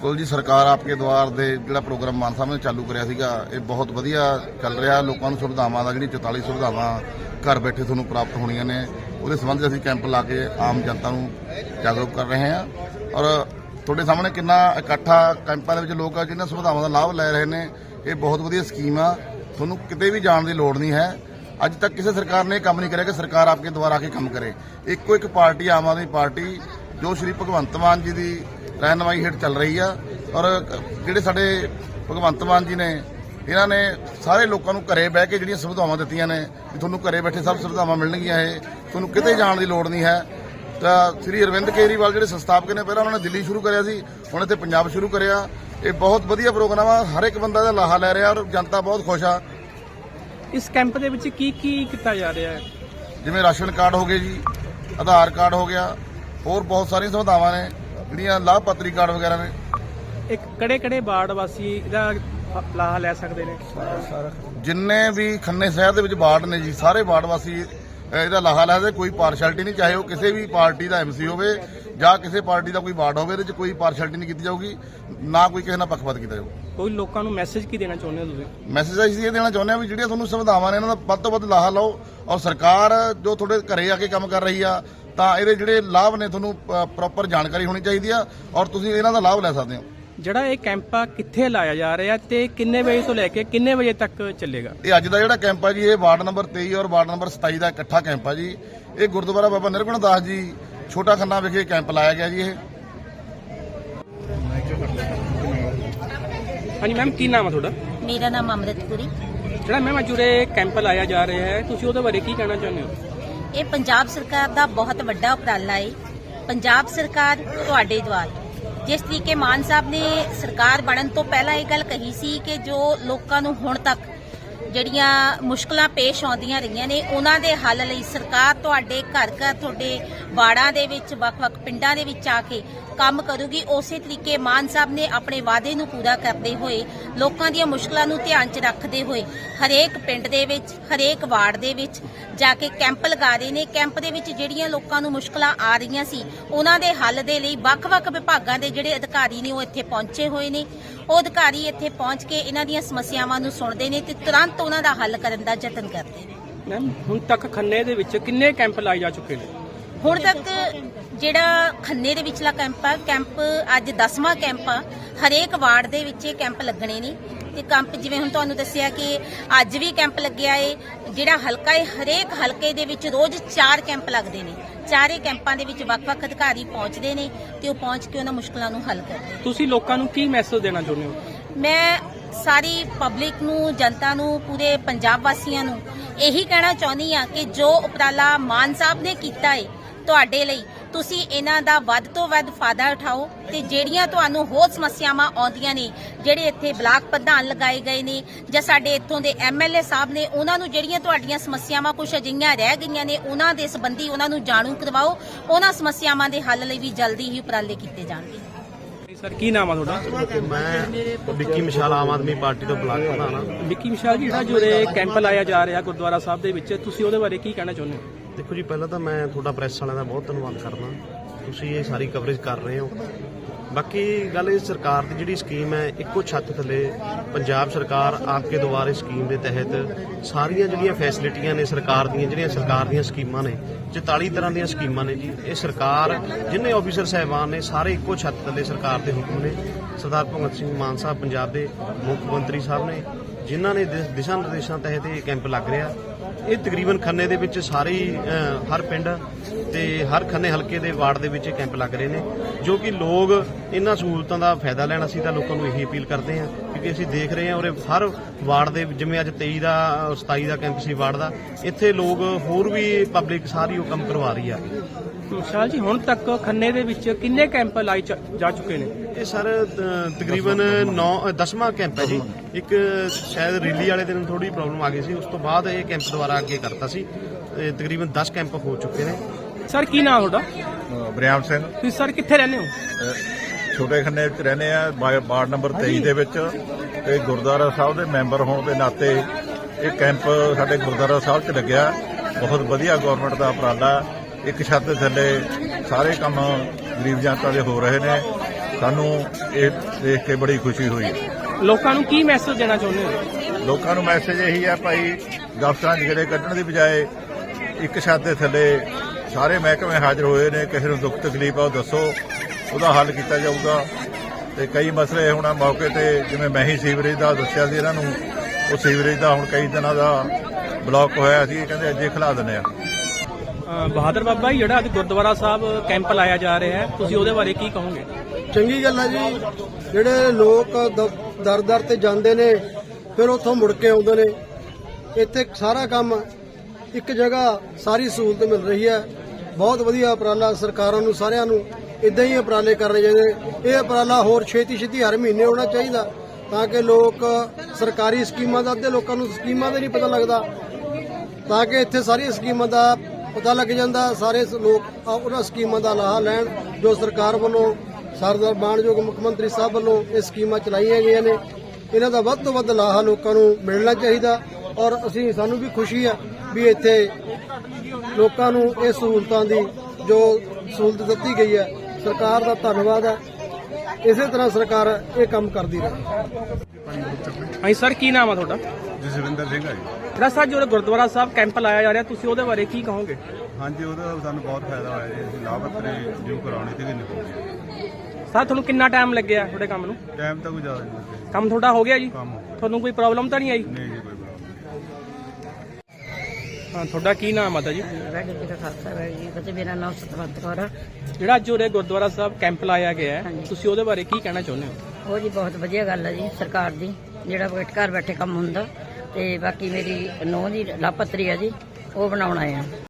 ਬਿਲਕੁਲ ਜੀ, ਸਰਕਾਰ ਆਪਕੇ ਦੁਆਰ ਦੇ ਜਿਹੜਾ ਪ੍ਰੋਗਰਾਮ ਮਾਨ ਸਾਹਿਬ ਨੇ ਚਾਲੂ ਕਰਿਆ ਸੀਗਾ, ਇਹ ਬਹੁਤ ਵਧੀਆ ਚੱਲ ਰਿਹਾ। ਲੋਕਾਂ ਨੂੰ ਸੁਵਿਧਾਵਾਂ ਦਾ ਜਿਹੜੀ 44 ਸੁਵਿਧਾਵਾਂ ਘਰ ਬੈਠੇ ਤੁਹਾਨੂੰ ਪ੍ਰਾਪਤ ਹੋਣੀਆਂ ਨੇ, ਉਹਦੇ ਸੰਬੰਧ 'ਚ ਅਸੀਂ ਕੈਂਪ ਲਾ ਕੇ ਆਮ ਜਨਤਾ ਨੂੰ ਜਾਗਰੂਕ ਕਰ ਰਹੇ ਹਾਂ। ਔਰ ਤੁਹਾਡੇ ਸਾਹਮਣੇ ਕਿੰਨਾ ਇਕੱਠਾ ਕੈਂਪਾਂ ਦੇ ਵਿੱਚ ਲੋਕ ਆ ਜਿਹਨਾਂ ਸੁਵਿਧਾਵਾਂ ਦਾ ਲਾਭ ਲੈ ਰਹੇ ਨੇ, ਇਹ ਬਹੁਤ ਵਧੀਆ ਸਕੀਮ ਆ। ਤੁਹਾਨੂੰ ਕਿਤੇ ਵੀ ਜਾਣ ਦੀ ਲੋੜ ਨਹੀਂ ਹੈ। ਅੱਜ ਤੱਕ ਕਿਸੇ ਸਰਕਾਰ ਨੇ ਇਹ ਕੰਮ ਨਹੀਂ ਕਰਿਆ ਕਿ ਸਰਕਾਰ ਆਪਕੇ ਦੁਆਰਾ ਆ ਕੇ ਕੰਮ ਕਰੇ। ਇੱਕੋ ਇੱਕ ਪਾਰਟੀ, ਆਮ ਆਦਮੀ ਪਾਰਟੀ, ਜੋ ਸ਼੍ਰੀ ਭਗਵੰਤ ਮਾਨ ਜੀ ਦੀ ਰਹਿਨਮਾਈ ਹੇਠ ਚੱਲ ਰਹੀ ਆ। ਔਰ ਜਿਹੜੇ ਸਾਡੇ ਭਗਵੰਤ ਮਾਨ ਜੀ ਨੇ ਇਹਨਾਂ ਨੇ ਸਾਰੇ ਲੋਕਾਂ ਨੂੰ ਘਰੇ ਬਹਿ ਕੇ ਜਿਹੜੀਆਂ ਸੁਵਿਧਾਵਾਂ ਦਿੱਤੀਆਂ ਨੇ ਵੀ ਤੁਹਾਨੂੰ ਘਰੇ ਬੈਠੇ ਸਭ ਸੁਵਿਧਾਵਾਂ ਮਿਲਣਗੀਆਂ ਇਹ ਤੁਹਾਨੂੰ ਕਿਤੇ ਜਾਣ ਦੀ ਲੋੜ ਨਹੀਂ ਹੈ। ਤਾਂ ਸ੍ਰੀ ਅਰਵਿੰਦ ਕੇਜਰੀਵਾਲ ਜਿਹੜੇ ਸੰਸਥਾਪਕ ਨੇ ਪਹਿਲਾਂ ਉਹਨਾਂ ਨੇ ਦਿੱਲੀ ਸ਼ੁਰੂ ਕਰਿਆ ਸੀ ਹੁਣ ਇੱਥੇ ਪੰਜਾਬ ਸ਼ੁਰੂ ਕਰਿਆ। ਇਹ ਬਹੁਤ ਵਧੀਆ ਪ੍ਰੋਗਰਾਮ ਆ ਹਰ ਇੱਕ ਬੰਦਾ ਦਾ ਲਾਹਾ ਲੈ ਰਿਹਾ ਔਰ ਜਨਤਾ ਬਹੁਤ ਖੁਸ਼ ਆ। ਇਸ ਕੈਂਪ ਦੇ ਵਿੱਚ ਕੀ ਕੀ ਕੀਤਾ ਜਾ ਰਿਹਾ ਹੈ? ਜਿਵੇਂ ਰਾਸ਼ਨ ਕਾਰਡ ਹੋ ਗਏ ਜੀ ਆਧਾਰ ਕਾਰਡ ਹੋ ਗਿਆ ਹੋਰ ਬਹੁਤ ਸਾਰੀਆਂ ਸੁਵਿਧਾਵਾਂ ਨੇ। ਜਿਹੜੀਆਂ ਲਾਭਪਾਤਰੀ ਕਾਰਡ ਵਗੈਰਾ ਨੇ। ਇੱਕ ਕੜੇ ਕੜੇ ਵਾਰਡ ਵਾਸੀ ਇਹਦਾ ਲਾਹਾ ਲੈ ਸਕਦੇ ਨੇ। ਜਿੰਨੇ ਵੀ ਖੰਨੇ ਸ਼ਹਿਰ ਦੇ ਵਿੱਚ ਵਾਰਡ ਨੇ ਜੀ ਸਾਰੇ ਵਾਰਡ ਵਾਸੀ ਇਹਦਾ ਲਾਹਾ ਲੈ ਸਕਦੇ। ਕੋਈ ਪਾਰਸ਼ੈਲਿਟੀ ਨਹੀਂ ਚਾਹੇ ਉਹ ਕਿਸੇ ਵੀ ਪਾਰਟੀ ਦਾ ਐਮਸੀ ਹੋਵੇ ਜਾਂ ਕਿਸੇ ਪਾਰਟੀ ਦਾ ਕੋਈ ਵਾਰਡ ਹੋਵੇ ਇਹਦੇ ਵਿੱਚ ਕੋਈ ਪਾਰਸ਼ੈਲਿਟੀ ਨਹੀਂ ਕੀਤੀ ਜਾਊਗੀ ਨਾ ਕੋਈ ਕਿਸੇ ਨਾਲ ਪੱਖਪਾਤ ਕੀਤਾ ਜਾਊ। ਕੋਈ ਲੋਕਾਂ ਨੂੰ ਮੈਸੇਜ ਕੀ ਦੇਣਾ ਚਾਹੁੰਦੇ ਹੋ ਤੁਸੀਂ? ਮੈਸੇਜ ਅਸੀਂ ਇਹ ਦੇਣਾ ਚਾਹੁੰਦੇ ਹਾਂ ਵੀ ਜਿਹੜੀਆਂ ਤੁਹਾਨੂੰ ਸੁਵਿਧਾਵਾਂ ਨੇ ਇਹਨਾਂ ਦਾ ਵੱਧ ਤੋਂ ਵੱਧ ਲਾਹਾ ਲਓ ਔਰ ਸਰਕਾਰ ਜੋ ਤੁਹਾਡੇ ਘਰੇ ਆ ਕੇ ਕੰਮ ਕਰ ਰਹੀ ਆ ਤਾਂ ਇਹਦੇ ਜਿਹੜੇ ਲਾਭ ਨੇ ਤੁਹਾਨੂੰ ਪ੍ਰੋਪਰ ਜਾਣਕਾਰੀ ਹੋਣੀ ਚਾਹੀਦੀ ਆ ਔਰ ਤੁਸੀਂ ਇਹਨਾਂ ਦਾ ਲਾਭ ਲੈ ਸਕਦੇ ਹੋ। ਜਿਹੜਾ ਇਹ ਕੈਂਪ ਆ ਕਿੱਥੇ ਲਾਇਆ ਜਾ ਰਿਹਾ ਤੇ ਕਿੰਨੇ ਵਜੇ ਤੋਂ ਲੈ ਕੇ ਕਿੰਨੇ ਵਜੇ ਤੱਕ ਚੱਲੇਗਾ? ਇਹ ਅੱਜ ਦਾ ਜਿਹੜਾ ਕੈਂਪ ਆ ਜੀ ਇਹ ਵਾਰਡ ਨੰਬਰ 23 ਔਰ ਵਾਰਡ ਨੰਬਰ 27 ਦਾ ਇਕੱਠਾ ਕੈਂਪ ਆ ਜੀ। ਇਹ ਗੁਰਦੁਆਰਾ ਬਾਬਾ ਨਿਰਗੁਣ ਦਾਸ ਜੀ ਛੋਟਾ ਖੰਨਾ ਵਿਖੇ ਕੈਂਪ ਲਾਇਆ ਗਿਆ ਜੀ ਇਹ। ਹਾਂਜੀ ਮੈਮ ਕੀ ਨਾਮ ਆ ਤੁਹਾਡਾ? ਮੇਰਾ ਨਾਮ ਅੰਮ੍ਰਿਤਪੁਰੀ। ਜਿਹੜਾ ਮੈਮ ਅੱਜ ਉਰੇ ਕੈਂਪ ਲਾਇਆ ਜਾ ਰਿਹਾ ਹੈ ਤੁਸੀਂ ਉਹਦੇ ਬਾਰੇ ਕੀ ਕਹਿਣਾ ਚਾਹੁੰਦੇ ਹੋ? ਇਹ ਪੰਜਾਬ ਸਰਕਾਰ ਦਾ ਬਹੁਤ ਵੱਡਾ ਉਪਰਾਲਾ ਹੈ ਪੰਜਾਬ ਸਰਕਾਰ ਤੁਹਾਡੇ ਦੁਆਰ। ਜਿਸ ਤਰੀਕੇ ਮਾਨ ਸਾਹਿਬ ਨੇ ਸਰਕਾਰ ਬਣਨ ਤੋਂ ਪਹਿਲਾਂ ਇਹ ਗੱਲ ਕਹੀ ਸੀ ਕਿ ਜੋ ਲੋਕਾਂ ਨੂੰ ਹੁਣ ਤੱਕ ਜਿਹੜੀਆਂ ਮੁਸ਼ਕਲਾਂ ਪੇਸ਼ ਆਉਂਦੀਆਂ ਰਹੀਆਂ ਨੇ, ਉਹਨਾਂ ਦੇ ਹੱਲ ਲਈ ਸਰਕਾਰ ਤੁਹਾਡੇ ਘਰ ਘਰ, ਤੁਹਾਡੇ ਵਾੜਾਂ ਦੇ ਵਿੱਚ, ਵੱਖ-ਵੱਖ ਪਿੰਡਾਂ ਦੇ ਵਿੱਚ ਆ ਕੇ ਕੰਮ ਕਰੂਗੀ ਉਸੇ ਤਰੀਕੇ ਮਾਨ ਸਾਹਿਬ ਨੇ ਆਪਣੇ ਵਾਅਦੇ ਨੂੰ ਪੂਰਾ ਕਰਦੇ ਹੋਏ ਲੋਕਾਂ ਦੀਆਂ ਮੁਸ਼ਕਲਾਂ ਨੂੰ ਧਿਆਨ 'ਚ ਰੱਖਦੇ ਹੋਏ ਹਰੇਕ ਪਿੰਡ ਦੇ ਵਿੱਚ ਹਰੇਕ ਵਾਰਡ ਦੇ ਵਿੱਚ ਜਾ ਕੇ ਕੈਂਪ ਲਗਾ ਰਹੇ ਨੇ। ਕੈਂਪ ਦੇ ਵਿੱਚ ਜਿਹੜੀਆਂ ਲੋਕਾਂ ਨੂੰ ਮੁਸ਼ਕਲਾਂ ਆ ਰਹੀਆਂ ਸੀ ਉਹਨਾਂ ਦੇ ਹੱਲ ਦੇ ਲਈ ਵੱਖ-ਵੱਖ ਵਿਭਾਗਾਂ ਦੇ ਜਿਹੜੇ ਅਧਿਕਾਰੀ ਨੇ ਉਹ ਇੱਥੇ ਪਹੁੰਚੇ ਹੋਏ ਨੇ। ਉਹ ਅਧਿਕਾਰੀ ਇੱਥੇ ਪਹੁੰਚ ਕੇ ਇਹਨਾਂ ਦੀਆਂ ਸਮੱਸਿਆਵਾਂ ਨੂੰ ਸੁਣਦੇ ਨੇ ਤੇ ਤੁਰੰਤ ਉਹਨਾਂ ਦਾ ਹੱਲ ਕਰਨ ਦਾ ਯਤਨ ਕਰਦੇ ਨੇ। ਮੈਮ ਹੁਣ ਤੱਕ ਖੰਨੇ ਦੇ ਵਿੱਚ ਕਿੰਨੇ ਕੈਂਪ ਲਾਏ ਜਾ ਚੁੱਕੇ ਨੇ? ਹੁਣ ਤੱਕ ਜਿਹੜਾ ਖੰਨੇ ਦੇ ਵਿਚਲਾ ਕੈਂਪ ਆ ਕੈਂਪ ਅੱਜ 10ਵਾਂ ਕੈਂਪ ਆ। ਹਰੇਕ ਵਾਰਡ ਦੇ ਵਿੱਚ ਇਹ ਕੈਂਪ ਲੱਗਣੇ ਨੇ। ਤੇ ਕੈਂਪ ਜਿਵੇਂ ਹੁਣ ਤੁਹਾਨੂੰ ਦੱਸਿਆ ਕਿ ਅੱਜ ਵੀ ਕੈਂਪ ਲੱਗਿਆ ਏ ਜਿਹੜਾ ਹਲਕਾ ਏ ਹਰੇਕ ਹਲਕੇ ਦੇ ਵਿੱਚ ਰੋਜ਼ 4 ਕੈਂਪ ਲੱਗਦੇ ਨੇ। ਚਾਰੇ ਕੈਂਪਾਂ ਦੇ ਵਿੱਚ ਵੱਖ-ਵੱਖ ਅਧਿਕਾਰੀ ਪਹੁੰਚਦੇ ਨੇ ਤੇ ਉਹ ਪਹੁੰਚ ਕੇ ਉਹਨਾਂ ਮੁਸ਼ਕਲਾਂ ਨੂੰ ਹੱਲ ਕਰਦੇ ਤੁਸੀਂ ਲੋਕਾਂ ਨੂੰ ਕੀ ਮੈਸੇਜ ਦੇਣਾ ਚਾਹੁੰਦੇ ਹੋ? ਮੈਂ ਸਾਰੀ ਪਬਲਿਕ ਨੂੰ ਜਨਤਾ ਨੂੰ ਪੂਰੇ ਪੰਜਾਬ ਵਾਸੀਆਂ ਨੂੰ ਇਹੀ ਕਹਿਣਾ ਚਾਹੁੰਦੀ ਆ ਕਿ ਜੋ ਉਪਰਾਲਾ ਮਾਨ ਸਾਹਿਬ ਨੇ ਕੀਤਾ ਏ ਤੁਹਾਡੇ ਲਈ ਤੁਸੀਂ ਇਹਨਾਂ ਦਾ ਵੱਧ ਤੋਂ ਵੱਧ ਫਾਇਦਾ ਉਠਾਓ ਤੇ ਜਿਹੜੀਆਂ ਤੁਹਾਨੂੰ ਹੋਰ ਸਮੱਸਿਆਵਾਂ ਆਉਂਦੀਆਂ ਨੇ ਜਿਹੜੇ ਇੱਥੇ ਬਲਾਕ ਪ੍ਰਧਾਨ ਲਗਾਏ ਗਏ ਨੇ ਜਾਂ ਸਾਡੇ ਇੱਥੋਂ ਦੇ ਐਮਐਲਏ ਸਾਹਿਬ ਨੇ ਉਹਨਾਂ ਨੂੰ ਜਿਹੜੀਆਂ ਤੁਹਾਡੀਆਂ ਸਮੱਸਿਆਵਾਂ ਕੁਝ ਅਜਿਹੀਆਂ ਰਹਿ ਗਈਆਂ ਨੇ ਉਹਨਾਂ ਦੇ ਸੰਬੰਧੀ ਉਹਨਾਂ ਨੂੰ ਜਾਣੂ ਕਰਵਾਓ। ਉਹਨਾਂ ਸਮੱਸਿਆਵਾਂ ਦੇ ਹੱਲ ਲਈ ਵੀ ਜਲਦੀ ਹੀ ਉਪਰਾਲੇ ਕੀਤੇ ਜਾਣਗੇ। ਸਰ ਕੀ ਨਾਮ ਆ ਤੁਹਾਡਾ? ਮੈਂ ਵਿੱਕੀ ਮਿਸ਼ਾਲ ਆਮ ਆਦਮੀ ਪਾਰਟੀ ਤੋਂ ਬਲਾਕ ਪ੍ਰਧਾਨ ਹਾਂ। ਵਿੱਕੀ ਵਿਸ਼ਾਲ ਜੀ ਜਿਹੜਾ ਜੋ ਕੈਂਪ ਲਾਇਆ ਜਾ ਰਿਹਾ ਗੁਰਦੁਆਰਾ ਸਾਹਿਬ ਦੇ ਵਿੱਚ ਤੁਸੀਂ ਉਹਦੇ ਬਾਰੇ ਕੀ ਕਹਿਣਾ ਚਾਹੁੰਦੇ ਹੋ? ਦੇਖੋ ਜੀ, ਪਹਿਲਾਂ ਤਾਂ ਮੈਂ ਤੁਹਾਡਾ ਪ੍ਰੈਸ ਵਾਲਿਆਂ ਦਾ ਬਹੁਤ ਧੰਨਵਾਦ ਕਰਦਾ। ਤੁਸੀਂ ਇਹ ਸਾਰੀ ਕਵਰੇਜ ਕਰ ਰਹੇ ਹੋ। ਬਾਕੀ ਗੱਲ ਇਹ, ਸਰਕਾਰ ਦੀ ਜਿਹੜੀ ਸਕੀਮ ਹੈ, ਇੱਕੋ ਛੱਤ ਥੱਲੇ ਪੰਜਾਬ ਸਰਕਾਰ ਆਪਕੇ ਦੁਆਰੇ ਸਕੀਮ ਦੇ ਤਹਿਤ ਸਾਰੀਆਂ ਜਿਹੜੀਆਂ ਫੈਸਿਲਿਟੀਆਂ ਨੇ ਸਰਕਾਰ ਦੀਆਂ, ਜਿਹੜੀਆਂ ਸਰਕਾਰ ਦੀਆਂ ਸਕੀਮਾਂ ਨੇ 44 ਤਰ੍ਹਾਂ ਦੀਆਂ ਸਕੀਮਾਂ ਨੇ ਜੀ, ਇਹ ਸਰਕਾਰ, ਜਿੰਨੇ ਆਫੀਸਰ ਸਹਿਬਾਨ ਨੇ, ਸਾਰੇ ਇੱਕੋ ਛੱਤ ਥੱਲੇ ਸਰਕਾਰ ਦੇ ਹੁਕਮ ਨੇ। ਸਰਦਾਰ ਭਗਤ ਸਿੰਘ ਮਾਨ ਸਾਹਿਬ ਪੰਜਾਬ ਦੇ ਮੁੱਖ ਮੰਤਰੀ ਸਾਹਿਬ ਨੇ ਜਿਨ੍ਹਾਂ ਨੇ ਦਿ- ਦਿਸ਼ਾ ਨਿਰਦੇਸ਼ਾਂ ਤਹਿਤ ਇਹ ਕੈਂਪ ਲੱਗ ਰਿਹਾ। ਇਹ ਤਕਰੀਬਨ ਖੰਨੇ ਦੇ ਵਿੱਚ ਸਾਰੇ ਹੀ, ਅਹ, ਹਰ ਪਿੰਡ ਤੇ ਹਰ ਖੰਨੇ ਹਲਕੇ ਦੇ ਵਾਰਡ ਦੇ ਵਿੱਚ ਇਹ ਕੈਂਪ ਲੱਗ ਰਹੇ ਨੇ ਜੋ ਕਿ ਲੋਕ ਇਹਨਾਂ ਸਹੂਲਤਾਂ ਦਾ ਫਾਇਦਾ ਲੈਣ। ਅਸੀਂ ਤਾਂ ਲੋਕਾਂ ਨੂੰ ਇਹੀ ਅਪੀਲ ਕਰਦੇ ਹਾਂ ਕਿਉਂਕਿ ਅਸੀਂ ਦੇਖ ਰਹੇ ਹਾਂ ਔਰ ਹਰ ਵਾਰਡ ਦੇ ਜਿਵੇਂ ਅੱਜ 23 ਦਾ ਅਹ, 27 ਦਾ ਕੈਂਪ ਸੀ ਵਾਰਡ ਦਾ ਇੱਥੇ ਲੋਕ ਹੋਰ ਵੀ ਪਬਲਿਕ ਸਾਰੀ ਉਹ ਕੰਮ ਕਰਵਾ ਰਹੀ ਆ। ਵਿਸ਼ਾਲ ਜੀ ਹੁਣ ਤੱਕ ਖੰਨੇ ਦੇ ਵਿੱਚ ਕਿੰਨੇ ਕੈਂਪ ਲਾਏ ਚ- ਜਾ ਚੁੱਕੇ ਨੇ? ਇਹ ਸਰ ਤ- ਤਕਰੀਬਨ 9 10ਵਾਂ ਕੈਂਪ ਹੈ ਜੀ। ਇੱਕ ਸ਼ਾਇਦ ਰੀਲੀ ਵਾਲੇ ਦਿਨ ਥੋੜੀ ਪ੍ਰੋਬਲਮ ਆ ਗਈ ਸੀ ਉਸ ਤੋਂ ਬਾਅਦ ਇਹ ਕੈਂਪ ਦੁਬਾਰਾ ਅੱਗੇ ਕਰਤਾ ਸੀ। ਇਹ ਤਕਰੀਬਨ 10 ਕੈਂਪ ਹੋ ਚੁੱਕੇ ਨੇ। ਸਰ ਕੀ ਨਾਮ ਤੁਹਾਡਾ? ਅ, ਬਰਿਆਮ ਸਿੰਘ। ਤੁਸੀਂ ਸਰ ਕਿੱਥੇ ਰਹਿੰਦੇ ਹੋ? ਅ, ਛੋਟੇ ਖੰਨੇ ਵਿੱਚ ਰਹਿੰਦੇ ਆ ਬਾ- ਵਾਰਡ ਨੰਬਰ 23 ਦੇ ਵਿੱਚ। ਤੇ ਗੁਰਦੁਆਰਾ ਸਾਹਿਬ ਦੇ ਮੈਂਬਰ ਹੋਣ ਦੇ ਨਾਤੇ ਇਹ ਕੈਂਪ ਸਾਡੇ ਗੁਰਦੁਆਰਾ ਸਾਹਿਬ 'ਚ ਲੱਗਿਆ। ਬਹੁਤ ਵਧੀਆ ਗਵਰਨਮੈਂਟ ਦਾ ਉਪਰਾਲਾ। ਇੱਕ ਛੱਤ ਦੇ ਥੱਲੇ ਸਾਰੇ ਕੰਮ ਗਰੀਬ ਜਨਤਾ ਦੇ ਹੋ ਰਹੇ ਨੇ। ਸਾਨੂੰ ਇਹ ਦੇਖ ਕੇ ਬੜੀ ਖੁਸ਼ੀ ਹੋਈ। ਲੋਕਾਂ ਨੂੰ ਕੀ ਮੈਸੇਜ ਦੇਣਾ ਚਾਹੁੰਦੇ ਹੋ? ਲੋਕਾਂ ਨੂੰ ਮੈਸੇਜ ਇਹੀ ਆ ਭਾਈ ਦਫ਼ਤਰਾਂ 'ਚ ਗੇੜੇ ਕੱਢਣ ਦੀ ਬਜਾਏ ਇੱਕ ਛੱਤ ਦੇ ਥੱਲੇ ਸਾਰੇ ਮਹਿਕਮੇ ਹਾਜ਼ਰ ਹੋਏ ਨੇ। ਕਿਸੇ ਨੂੰ ਦੁੱਖ ਤਕਲੀਫ ਆ ਉਹ ਦੱਸੋ ਉਹਦਾ ਹੱਲ ਕੀਤਾ ਜਾਊਗਾ। ਤੇ ਕਈ ਮਸਲੇ ਹੁਣ ਮੌਕੇ ਤੇ ਜਿਵੇਂ ਮੈਂ ਹੀ ਸੀਵਰੇਜ ਦਾ ਦੱਸਿਆ ਸੀ ਇਹਨਾਂ ਨੂੰ ਉਹ ਸੀਵਰੇਜ ਦਾ ਹੁਣ ਕਈ ਦਿਨਾਂ ਦਾ ਬਲੌਕ ਹੋਇਆ ਸੀ ਇਹ ਕਹਿੰਦੇ ਅੱਜੇ ਖਲਾ ਦਿੰਦੇ ਆ। ਬਹਾਦਰ ਬਾਬਾ ਜੀ, ਜਿਹੜਾ ਅੱਜ ਗੁਰਦੁਆਰਾ ਸਾਹਿਬ ਕੈਂਪ ਲਾਇਆ ਜਾ ਰਿਹਾ ਹੈ, ਤੁਸੀਂ ਉਹਦੇ ਬਾਰੇ ਕੀ ਕਹੋਗੇ? ਚੰਗੀ ਗੱਲ ਹੈ ਜੀ, ਜਿਹੜੇ ਲੋਕ ਦਰ ਦਰ ਤੇ ਜਾਂਦੇ ਨੇ, ਫਿਰ ਉੱਥੋਂ ਮੁੜ ਕੇ ਆਉਂਦੇ ਨੇ। ਇੱਥੇ ਸਾਰਾ ਕੰਮ ਇੱਕ ਜਗ੍ਹਾ ਸਾਰੀ ਸਹੂਲਤ ਮਿਲ ਰਹੀ ਹੈ। ਬਹੁਤ ਵਧੀਆ ਉਪਰਾਲਾ ਸਰਕਾਰਾਂ ਨੂੰ, ਸਾਰਿਆਂ ਨੂੰ ਇਦਾਂ ਹੀ ਉਪਰਾਲੇ ਕਰਨੇ ਚਾਹੀਦੇ। ਇਹ ਉਪਰਾਲਾ ਹੋਰ ਛੇਤੀ ਛੇਤੀ ਹਰ ਮਹੀਨੇ ਹੋਣਾ ਚਾਹੀਦਾ, ਤਾਂ ਕਿ ਲੋਕ ਸਰਕਾਰੀ ਸਕੀਮਾਂ ਦਾ ਅੱਧੇ ਲੋਕਾਂ ਨੂੰ ਸਕੀਮਾਂ ਦਾ ਨਹੀਂ ਪਤਾ ਲੱਗਦਾ। ਤਾਂ ਕਿ ਇੱਥੇ ਸਾਰੀਆਂ ਸਕੀਮਾਂ ਦਾ ਪਤਾ ਲੱਗ ਜਾਂਦਾ ਸਾਰੇ ਲੋਕ ਆ- ਉਹਨਾਂ ਸਕੀਮਾਂ ਦਾ ਲਾਹਾ ਲੈਣ ਜੋ ਸਰਕਾਰ ਵੱਲੋਂ, ਸਰਦਾਰ ਮਾਨਯੋਗ ਮੁੱਖ ਮੰਤਰੀ ਸਾਹਿਬ ਵੱਲੋਂ ਇਹ ਸਕੀਮਾਂ ਚਲਾਈਆਂ ਗਈਆਂ ਨੇ। ਇਹਨਾਂ ਦਾ ਵੱਧ ਤੋਂ ਵੱਧ ਲਾਹਾ ਲੋਕਾਂ ਨੂੰ ਮਿਲਣਾ ਚਾਹੀਦਾ ਔਰ ਅਸੀਂ, ਸਾਨੂੰ ਵੀ ਖੁਸ਼ੀ ਹੈ ਵੀ ਇੱਥੇ ਲੋਕਾਂ ਨੂੰ ਇਹ ਸਹੂਲਤਾਂ ਦੀ ਜੋ ਸਹੂਲਤ ਦਿੱਤੀ ਗਈ ਹੈ, ਸਰਕਾਰ ਦਾ ਧੰਨਵਾਦ ਹੈ। ਇਸੇ ਤਰ੍ਹਾਂ ਸਰਕਾਰ ਇਹ ਕੰਮ ਕਰਦੀ ਰਹੇ। ਹਾਂਜੀ ਸਰ ਕੀ ਨਾਮ ਆ ਤੁਹਾਡਾ? ਜਸਵਿੰਦਰ ਸਿੰਘ ਆ ਜੀ। ਜਿਹੜਾ ਸਰ ਜਿਹੜਾ ਗੁਰਦੁਆਰਾ ਸਾਹਿਬ ਕੈਂਪ ਲਾਇਆ ਜਾ ਰਿਹਾ ਤੁਸੀਂ ਉਹਦੇ ਬਾਰੇ ਕੀ ਕਹੋਗੇ? ਹਾਂਜੀ ਉਹਦਾ ਸਾਨੂੰ ਬਹੁਤ ਫਾਇਦਾ ਹੋਇਆ ਜੀ। ਅਸੀਂ ਲਾਭਪਾਤਰੀ ਜਿਉ ਕਰਾਉਣੀ ਸੀਗੀ ਨਿਕਲ ਸਰ ਤੁਹਾਨੂੰ ਕਿੰਨਾ ਟਾਈਮ ਲੱਗਿਆ ਤੁਹਾਡੇ ਕੰਮ ਨੂੰ? ਟਾਈਮ ਤਾਂ ਕੋਈ ਜ਼ਿਆਦਾ ਨਹੀਂ ਲੱਗਿਆ। ਕੰਮ ਤੁਹਾਡਾ ਹੋ ਗਿਆ ਜੀ? ਕੰਮ ਤੁਹਾਨੂੰ ਕੋਈ ਪ੍ਰੋਬਲਮ ਤਾਂ ਨਹੀਂ ਆਈ? ਨਹੀਂ ਜੀ ਕੋਈ ਪ੍ਰੋਬਲਮ ਹਾਂ ਤੁਹਾਡਾ ਕੀ ਨਾਮ ਆ ਤਾ ਜੀ ਵਾਹਿਗੁਰੂ ਜੀ ਕਾ ਖਾਲਸਾ ਵਾਹਿਗੁਰੂ ਜੀ ਕੀ ਫਤਿਹ। ਮੇਰਾ ਨਾਮ ਸਤਵੰਤ ਕੌਰ ਆ। ਜਿਹੜਾ ਅੱਜ ਉਰੇ ਗੁਰਦੁਆਰਾ ਸਾਹਿਬ ਕੈਂਪ ਲਾਇਆ ਗਿਆ ਹੈ ਤੁਸੀਂ ਉਹਦੇ ਬਾਰੇ ਕੀ ਕਹਿਣਾ ਚਾਹੁੰਦੇ ਹੋ? ਉਹ ਜੀ, ਬਹੁਤ ਵਧੀਆ ਗੱਲ ਹੈ ਜੀ, ਸਰਕਾਰ ਦੀ, ਜਿਹੜਾ ਬੈਠ ਘਰ ਬੈਠੇ ਕੰਮ ਹੁੰਦਾ। ਤੇ ਬਾਕੀ ਮੇਰੀ ਨੌਂ ਦੀ ਲਾਭਪਾਤਰੀ ਆ ਜੀ, ਉਹ ਬਣਾਉਣਾ ਆ।